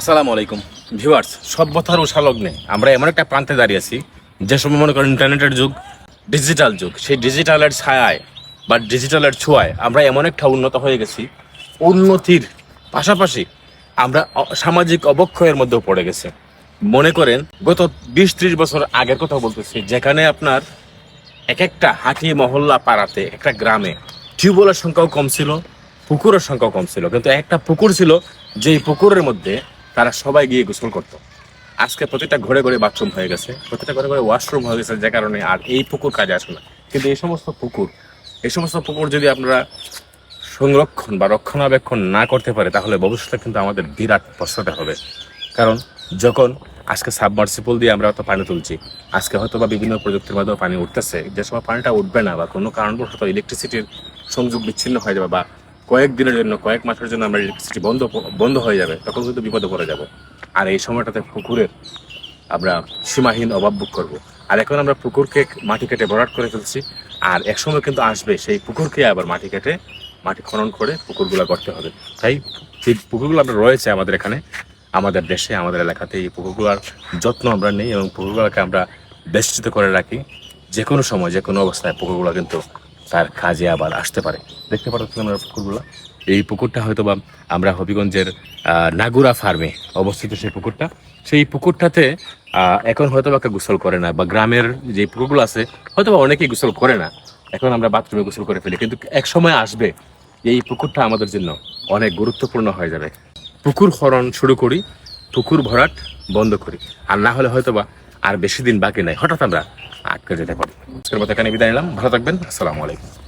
আসসালামু আলাইকুম, ভিউয়ার্স। সভ্যতার উষালগ্নে আমরা এমন একটা প্রান্তে দাঁড়িয়ে আছি, যে সময় মনে করেন ইন্টারনেটের যুগ, ডিজিটাল যুগ, সেই ডিজিটালের ছায়ায় বা ডিজিটালের ছোঁয়ায় আমরা এমন একটা উন্নত হয়ে গেছি, উন্নতির পাশাপাশি আমরা সামাজিক অবক্ষয়ের মধ্যেও পড়ে গেছে। মনে করেন, গত বিশ ত্রিশ বছর আগের কথা বলতেছি, যেখানে আপনার এক একটা হাঁটি মহল্লা পাড়াতে, একটা গ্রামে টিউবওয়েলের সংখ্যাও কম ছিল, পুকুরের সংখ্যাও কম ছিল, কিন্তু একটা পুকুর ছিল, যেই পুকুরের মধ্যে তারা সবাই গিয়ে গোসল করতো। আজকে প্রতিটা ঘরে ঘরে বাথরুম হয়ে গেছে, প্রতিটা ঘরে ঘরে ওয়াশরুম হয়ে গেছে, যে কারণে আর এই পুকুর কাজে আসে না। কিন্তু এই সমস্ত পুকুর, এই সমস্ত পুকুর যদি আপনারা সংরক্ষণ বা রক্ষণাবেক্ষণ না করতে পারে, তাহলে ভবিষ্যতে কিন্তু আমাদের বিরাট পস্তাতে হবে। কারণ যখন আজকে সাবমার্সিবল দিয়ে আমরা হয়তো পানি তুলছি, আজকে হয়তো বা বিভিন্ন প্রযুক্তির মাধ্যমে পানি উঠতেছে, যে সময় পানিটা উঠবে না বা কোনো কারণবশত ইলেকট্রিসিটির সংযোগ বিচ্ছিন্ন হয়ে যাবে বা কয়েক দিনের জন্য, কয়েক মাসের জন্য আমরা ইলেকট্রিসিটি বন্ধ বন্ধ হয়ে যাবে, তখন কিন্তু বিপদে পড়ে যাব। আর এই সময়টাতে পুকুরের আমরা সীমাহীন অভাব বুক করব। আর এখন আমরা পুকুরকে মাটি কেটে ভরাট করে ফেলছি, আর একসময় কিন্তু আসবে, সেই পুকুরকে আবার মাটি কেটে, মাটি খনন করে পুকুরগুলো করতে হবে। তাই সেই পুকুরগুলো আমরা রয়েছে আমাদের এখানে, আমাদের দেশে, আমাদের এলাকাতে এই পুকুরগুলোর যত্ন আমরা নেই এবং পুকুরগুলোকে আমরা বেষ্টিত করে রাখি। যে কোনো সময় যে কোনো অবস্থায় পুকুরগুলো কিন্তু তার কাজে আবার আসতে পারে। দেখতে পাচ্ছি আমরা পুকুরগুলো। এই পুকুরটা হয়তো বা আমরা হবিগঞ্জের নাগুরা ফার্মে অবস্থিত সেই পুকুরটা। সেই পুকুরটাতে এখন হয়তো বা গোসল করে না, বা গ্রামের যে পুকুরগুলো আছে হয়তো বা অনেকেই গোসল করে না। এখন আমরা বাথরুমে গোসল করে ফেলি, কিন্তু এক সময় আসবে, এই পুকুরটা আমাদের জন্য অনেক গুরুত্বপূর্ণ হয়ে যাবে। পুকুর খনন শুরু করি, পুকুর ভরাট বন্ধ করি। আর না হলে হয়তো বা আর বেশি দিন বাকি নাই। হঠাৎ আমরা আটকে যেতে পারি আজকের মতো এখানে বিদায় নিলাম। ভালো থাকবেন। আসসালামু আলাইকুম।